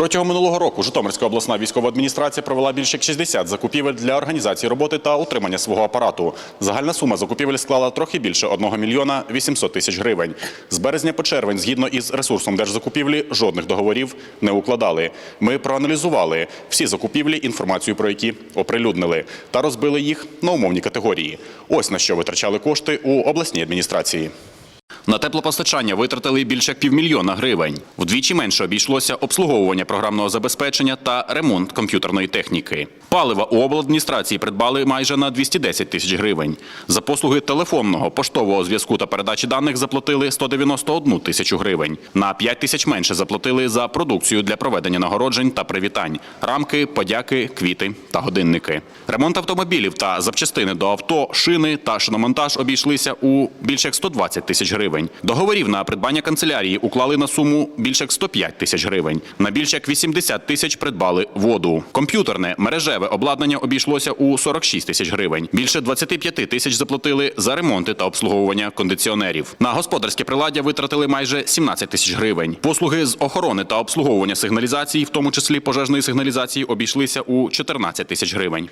Протягом минулого року Житомирська обласна військова адміністрація провела більше як 60 закупівель для організації роботи та утримання свого апарату. Загальна сума закупівель склала трохи більше 1 мільйона 800 тисяч гривень. З березня по червень, згідно із ресурсом держзакупівлі, жодних договорів не укладали. Ми проаналізували всі закупівлі, інформацію про які оприлюднили, та розбили їх на умовні категорії. Ось на що витрачали кошти у обласній адміністрації. На теплопостачання витратили більше як півмільйона гривень. Вдвічі менше обійшлося обслуговування програмного забезпечення та ремонт комп'ютерної техніки. Палива у обладміністрації придбали майже на 210 тисяч гривень. За послуги телефонного, поштового зв'язку та передачі даних заплатили 191 тисячу гривень. На 5 тисяч менше заплатили за продукцію для проведення нагороджень та привітань: рамки, подяки, квіти та годинники. Ремонт автомобілів та запчастини до авто, шини та шиномонтаж обійшлися у більше як 120 тисяч гривень. Договорів на придбання канцелярії уклали на суму більше як 105 тисяч гривень. На більше як 80 тисяч придбали воду. Комп'ютерне мережеве обладнання обійшлося у 46 тисяч гривень. Більше 25 тисяч заплатили за ремонти та обслуговування кондиціонерів. На господарське приладдя витратили майже 17 тисяч гривень. Послуги з охорони та обслуговування сигналізації, в тому числі пожежної сигналізації, обійшлися у 14 тисяч гривень.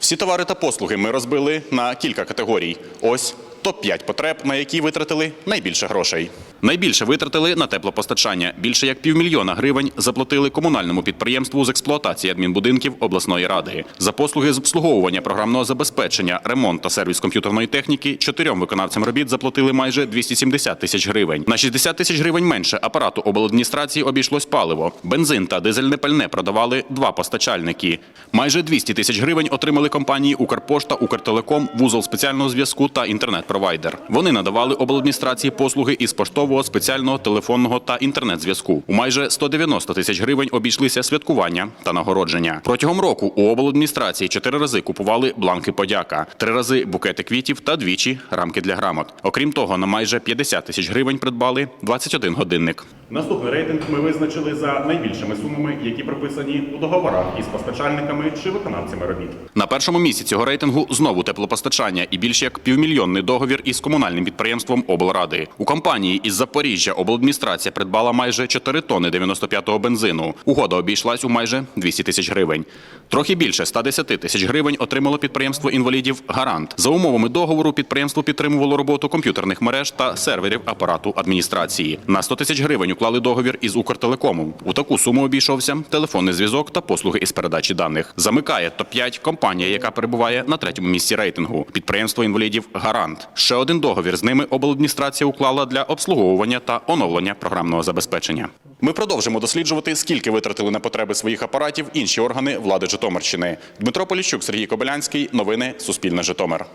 Всі товари та послуги ми розбили на кілька категорій. Ось топ-5 потреб, на які витратили найбільше грошей. Найбільше витратили на теплопостачання. Більше як півмільйона гривень заплатили комунальному підприємству з експлуатації адмінбудинків обласної ради. За послуги з обслуговування програмного забезпечення, ремонт та сервіс комп'ютерної техніки чотирьом виконавцям робіт заплатили майже 270 тисяч гривень. На 60 тисяч гривень менше апарату обладміністрації обійшлось паливо. Бензин та дизельне пальне продавали два постачальники. Майже 200 тисяч гривень отримали компанії Укрпошта, Укртелеком, вузол спеціального зв'язку та інтернет-провайдер. Вони надавали обладміністрації послуги із поштового, спеціального, телефонного та інтернет-зв'язку. У майже 190 тисяч гривень обійшлися святкування та нагородження. Протягом року у обладміністрації чотири рази купували бланки подяка, три рази букети квітів та двічі рамки для грамот. Окрім того, на майже 50 тисяч гривень придбали 21 годинник. Наступний рейтинг ми визначили за найбільшими сумами, які прописані у договорах із постачальниками чи виконавцями робіт. На першому місці цього рейтингу знову теплопостачання і більш як півмільйонний договір із комунальним підприємством облради. У компанії із Запоріжжя обладміністрація придбала майже 4 тонни 95-го бензину. Угода обійшлась у майже 200 тисяч гривень. Трохи більше 110 тисяч гривень отримало підприємство інвалідів Гарант. За умовами договору підприємство підтримувало роботу комп'ютерних мереж та серверів апарату адміністрації. На 100 тисяч гривень уклали договір із Укртелекомом. У таку суму обійшовся телефонний зв'язок та послуги із передачі даних. Замикає топ-5 компанія, яка перебуває на третьому місці рейтингу. Підприємство інвалідів Гарант. Ще один договір з ними обладміністрація уклала для обслуговування та оновлення програмного забезпечення. Ми продовжимо досліджувати, скільки витратили на потреби своїх апаратів інші органи влади Житомирщини. Дмитро Поліщук, Сергій Кобилянський. Новини Суспільне Житомир.